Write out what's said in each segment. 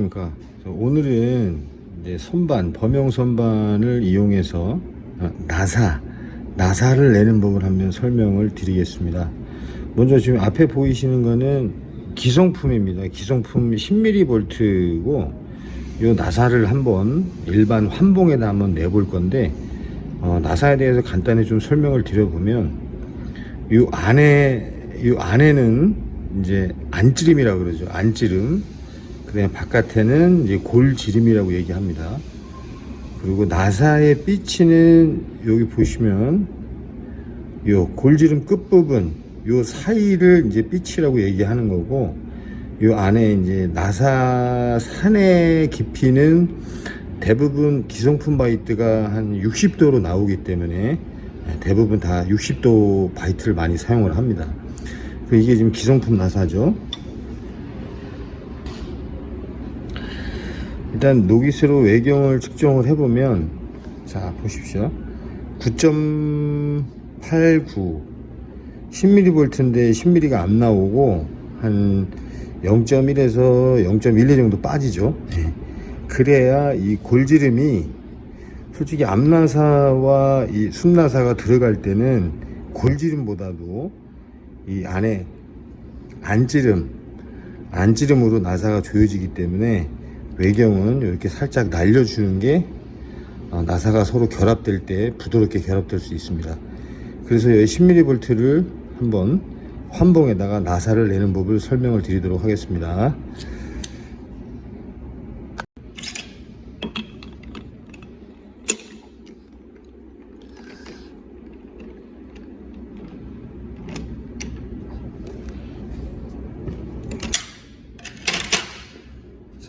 안녕하십니까. 저 오늘은 이제 선반, 범용 선반을 이용해서 어, 나사, 나사를 내는 법을 한번 설명을 드리겠습니다. 먼저 지금 앞에 보이시는 거는 기성품입니다. 기성품 10mm 볼트고 이 나사를 한번 일반 환봉에다 한번 내볼 건데 어, 나사에 대해서 간단히 좀 설명을 드려보면 이 안에 이 안에는 이제 안찌름이라고 그러죠. 안찌름. 그다음에 바깥에는 이제 골지름이라고 얘기합니다. 그리고 나사의 삐치는 여기 보시면 요 골지름 끝부분 요 사이를 이제 삐치라고 얘기하는 거고 요 안에 이제 나사 산의 깊이는 대부분 기성품 바이트가 한 60도로 나오기 때문에 대부분 다 60도 바이트를 많이 사용을 합니다. 그 이게 지금 기성품 나사죠. 일단 노기스로 외경을 측정을 해보면 자 보십시오. 9.89 10mm 볼트인데 10mm가 안 나오고 한 0.1에서 0.12 정도 빠지죠. 네. 그래야 이 골지름이 솔직히 앞나사와 이 순나사가 들어갈 때는 골지름보다도 이 안에 안지름 안지름으로 나사가 조여지기 때문에 외경은 이렇게 살짝 날려주는 게 어, 나사가 서로 결합될 때 부드럽게 결합될 수 있습니다. 그래서 이 10mm 볼트를 한번 환봉에다가 나사를 내는 법을 설명을 드리도록 하겠습니다.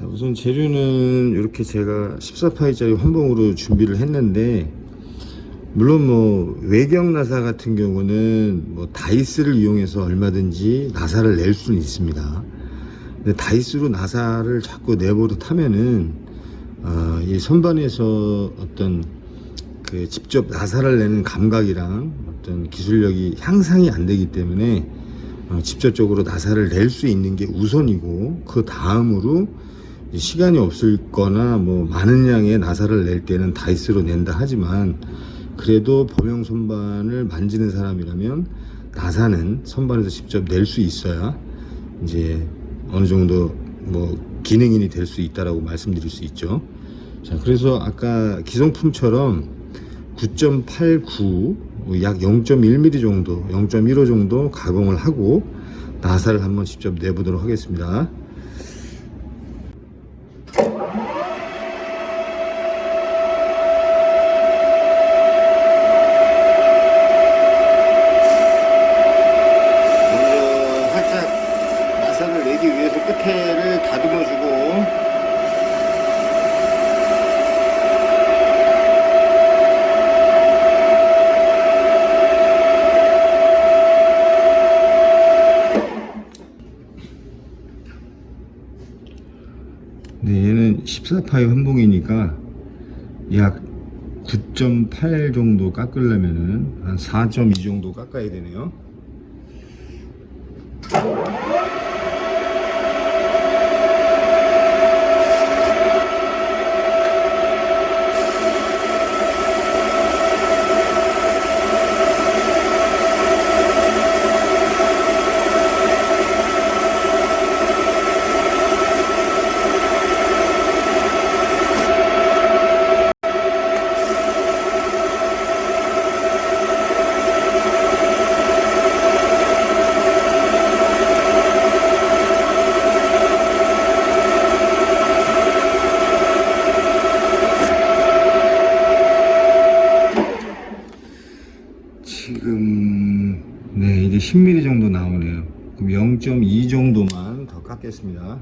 자, 우선 재료는 이렇게 제가 14파이짜리 환봉으로 준비를 했는데 물론 뭐 외경 나사 같은 경우는 뭐 다이스를 이용해서 얼마든지 나사를 낼 수는 있습니다. 근데 다이스로 나사를 자꾸 내버릇 하면은 어, 이 선반에서 어떤 그 직접 나사를 내는 감각이랑 어떤 기술력이 향상이 안 되기 때문에 어, 직접적으로 나사를 낼 수 있는 게 우선이고 그 다음으로 시간이 없을 거나 뭐 많은 양의 나사를 낼 때는 다이스로 낸다 하지만 그래도 범용 선반을 만지는 사람이라면 나사는 선반에서 직접 낼 수 있어야 이제 어느 정도 뭐 기능인이 될 수 있다라고 말씀드릴 수 있죠. 자, 그래서 아까 기성품처럼 9.89, 약 0.1mm 정도, 0.15 정도 가공을 하고 나사를 한번 직접 내보도록 하겠습니다. 먼저 살짝 나사를 내기 위해서 끝에를 다듬어주고 네, 14파이 환봉이니까 약 9.8 정도 깎으려면은 한 4.2 정도 깎아야 되네요. 지금 네 이제 10mm 정도 나오네요. 그럼 0.2 정도만 더 깎겠습니다.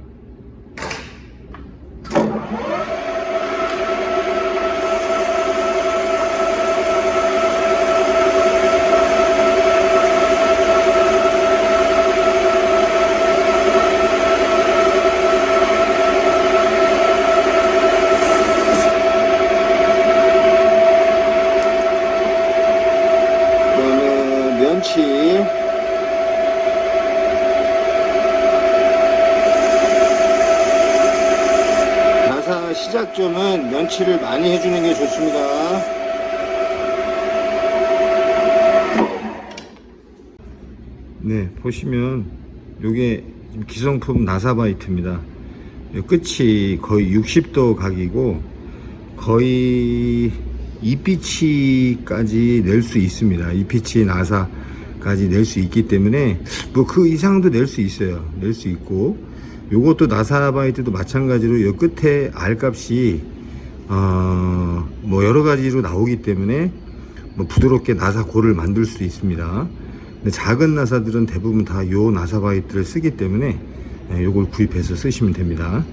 면치 배치를 많이 해주는 게 좋습니다. 네, 보시면 지금 기성품 나사바이트입니다. 요 끝이 거의 60도 각이고 거의 2피치까지 낼 수 있습니다. 2피치 나사까지 낼 수 있기 때문에 뭐 그 이상도 낼 수 있어요. 낼 수 있고 요것도 나사바이트도 마찬가지로 요 끝에 R 값이 어 뭐 여러 가지로 나오기 때문에 뭐 부드럽게 나사 골을 만들 수 있습니다. 근데 작은 나사들은 대부분 다 요 나사바이트를 쓰기 때문에 네, 요걸 구입해서 쓰시면 됩니다.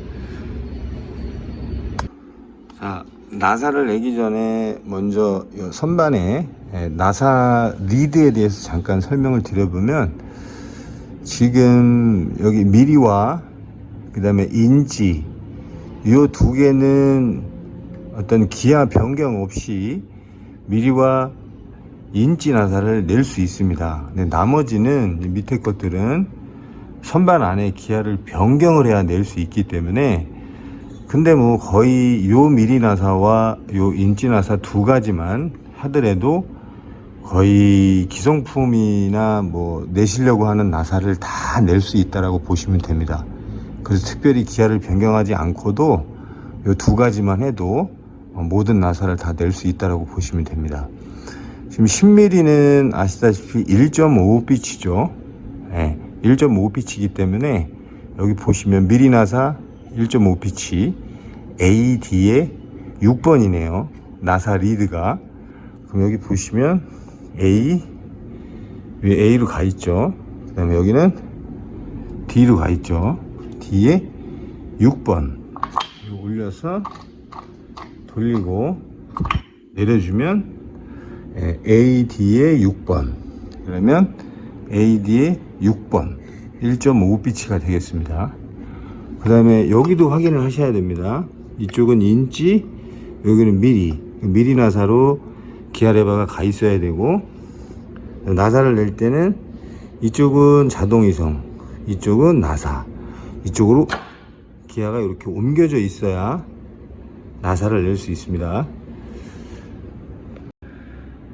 자, 나사를 내기 전에 먼저 요 선반에 예, 나사 리드에 대해서 잠깐 설명을 드려보면 지금 여기 미리와 그 다음에 인치 요두 개는 어떤 기아 변경 없이 미리와 인치 나사를 낼 수 있습니다. 근데 나머지는 이 밑에 것들은 선반 안에 기아를 변경을 해야 낼 수 있기 때문에 근데 뭐 거의 요 미리 나사와 요 인치 나사 두 가지만 하더라도 거의 기성품이나 뭐 내시려고 하는 나사를 다 낼 수 있다라고 보시면 됩니다. 그래서 특별히 기아를 변경하지 않고도 요두 가지만 해도 모든 나사를 다 낼 수 있다라고 보시면 됩니다. 지금 10mm는 아시다시피 1.5피치죠. 네, 1.5피치이기 때문에 여기 보시면 미리 나사 1.5피치 AD의 6번이네요. 나사 리드가. 그럼 여기 보시면 A 위 A로 가 있죠. 그 다음에 여기는 D로 가 있죠. D에 6번. 이거 올려서 돌리고 내려주면 예, AD의 6번. 그러면 AD의 6번. 1.5피치가 되겠습니다. 그 다음에 여기도 확인을 하셔야 됩니다. 이쪽은 인치, 여기는 미리. 미리 나사로 기아 레바가 가 있어야 되고, 나사를 낼 때는 이쪽은 자동 이성, 이쪽은 나사. 이쪽으로 기아가 이렇게 옮겨져 있어야 나사를 낼 수 있습니다.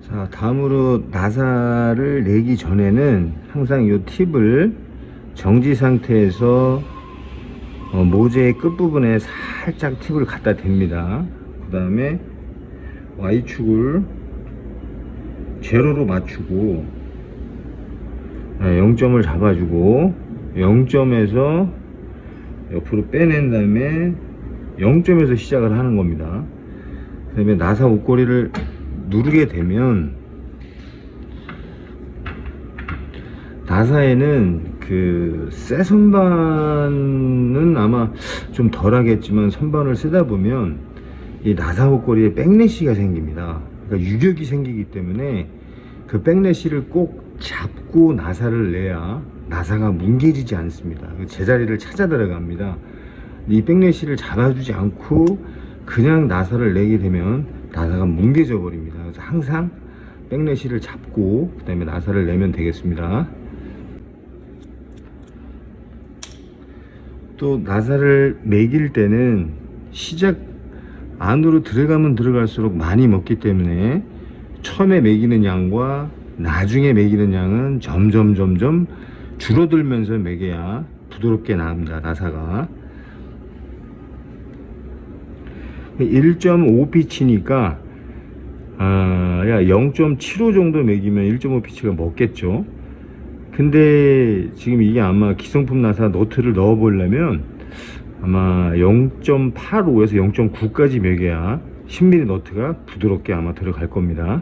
자, 다음으로 나사를 내기 전에는 항상 이 팁을 정지 상태에서 어, 모재의 끝부분에 살짝 팁을 갖다 댑니다. 그 다음에 Y축을 제로로 맞추고 0점을 잡아주고 0점에서 옆으로 빼낸 다음에 0점에서 시작을 하는 겁니다. 그 다음에 나사 옷걸이를 누르게 되면 나사에는 그새 선반은 아마 좀 덜하겠지만 선반을 쓰다 보면 이 나사 옷걸이에 백래시가 생깁니다. 그러니까 유격이 생기기 때문에 그 백래시를 꼭 잡고 나사를 내야 나사가 뭉개지지 않습니다. 그 제자리를 찾아 들어갑니다. 이 백래시를 잡아주지 않고 그냥 나사를 내게 되면 나사가 뭉개져 버립니다. 그래서 항상 백래시를 잡고 그 다음에 나사를 내면 되겠습니다. 또 나사를 매길 때는 시작 안으로 들어가면 들어갈수록 많이 먹기 때문에 처음에 매기는 양과 나중에 매기는 양은 점점 점점 줄어들면서 매겨야 부드럽게 나옵니다 나사가. 1.5피치니까 아, 야 0.75 정도 매기면 1.5피치가 먹겠죠? 근데 지금 이게 아마 기성품 나사 너트를 넣어 보려면 아마 0.85에서 0.9까지 매겨야 10mm 너트가 부드럽게 아마 들어갈 겁니다.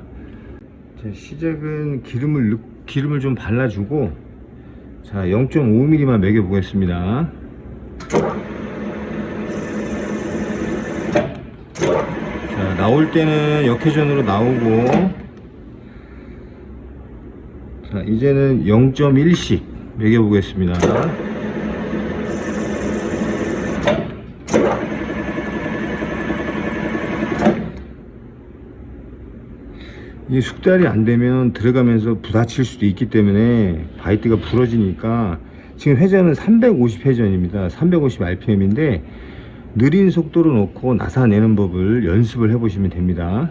자, 시작은 기름을 넣- 기름을 좀 발라주고 자 0.5mm만 매겨 보겠습니다. 자 나올 때는 역회전으로 나오고 자 이제는 0.1씩 매겨 보겠습니다 이 숙달이 안 되면 들어가면서 부딪힐 수도 있기 때문에 바이트가 부러지니까 지금 회전은 350 회전입니다. 350 RPM인데 느린 속도로 놓고 나사 내는 법을 연습을 해 보시면 됩니다.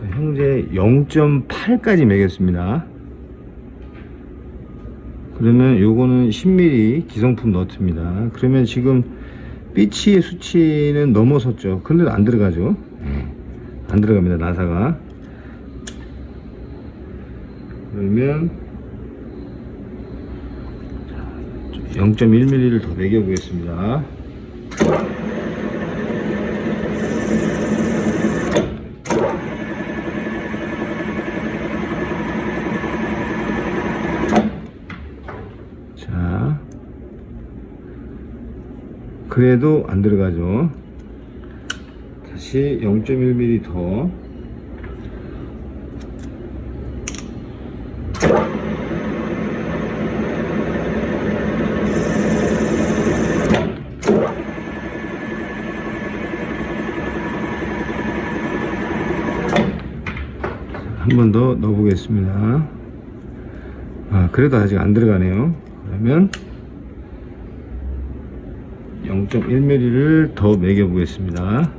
자, 현재 0.8까지 매겼습니다. 그러면 요거는 10mm 기성품 너트입니다. 그러면 지금 삐치의 수치는 넘어섰죠. 근데 안 들어가죠. 네. 안 들어갑니다. 나사가. 그러면 0.1mm를 더 매겨 보겠습니다. 자, 그래도 안 들어가죠. 다시 0.1mm 더. 한번 더 넣어보겠습니다. 아, 그래도 아직 안 들어가네요. 그러면 0.1mm를 더 매겨 보겠습니다.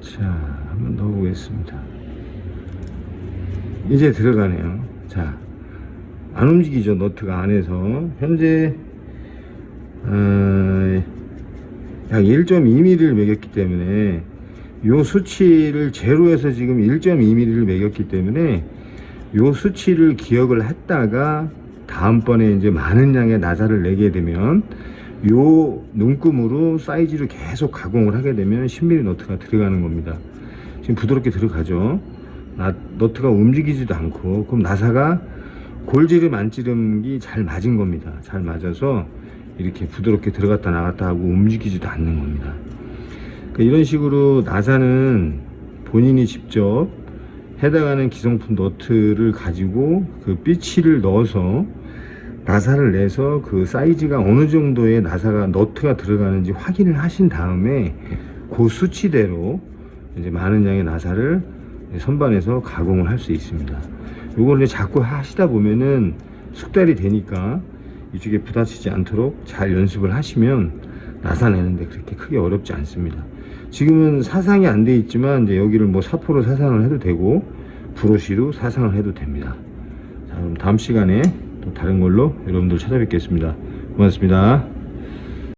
자, 한번 넣어 보겠습니다. 이제 들어가네요. 자, 안 움직이죠 너트가 안에서 현재 어, 약 1.2mm를 매겼기 때문에 요 수치를 제로에서 지금 1.2mm를 매겼기 때문에 요 수치를 기억을 했다가 다음번에 이제 많은 양의 나사를 내게 되면 요 눈금으로 사이즈를 계속 가공을 하게 되면 10mm 너트가 들어가는 겁니다. 지금 부드럽게 들어가죠. 나, 너트가 움직이지도 않고 그럼 나사가 골지름 안찌름이 잘 맞은 겁니다. 잘 맞아서 이렇게 부드럽게 들어갔다 나갔다 하고 움직이지도 않는 겁니다. 그러니까 이런 식으로 나사는 본인이 직접 해당하는 기성품 너트를 가지고 그 삐치를 넣어서 나사를 내서 그 사이즈가 어느 정도의 나사가 너트가 들어가는지 확인을 하신 다음에 그 수치대로 이제 많은 양의 나사를 선반에서 가공을 할 수 있습니다. 요걸 이제 자꾸 하시다 보면은 숙달이 되니까 이쪽에 부딪히지 않도록 잘 연습을 하시면 나사내는데 그렇게 크게 어렵지 않습니다. 지금은 사상이 안 돼 있지만 이제 여기를 뭐 사포로 사상을 해도 되고 브러쉬로 사상을 해도 됩니다. 자, 그럼 다음 시간에 또 다른 걸로 여러분들 찾아뵙겠습니다. 고맙습니다.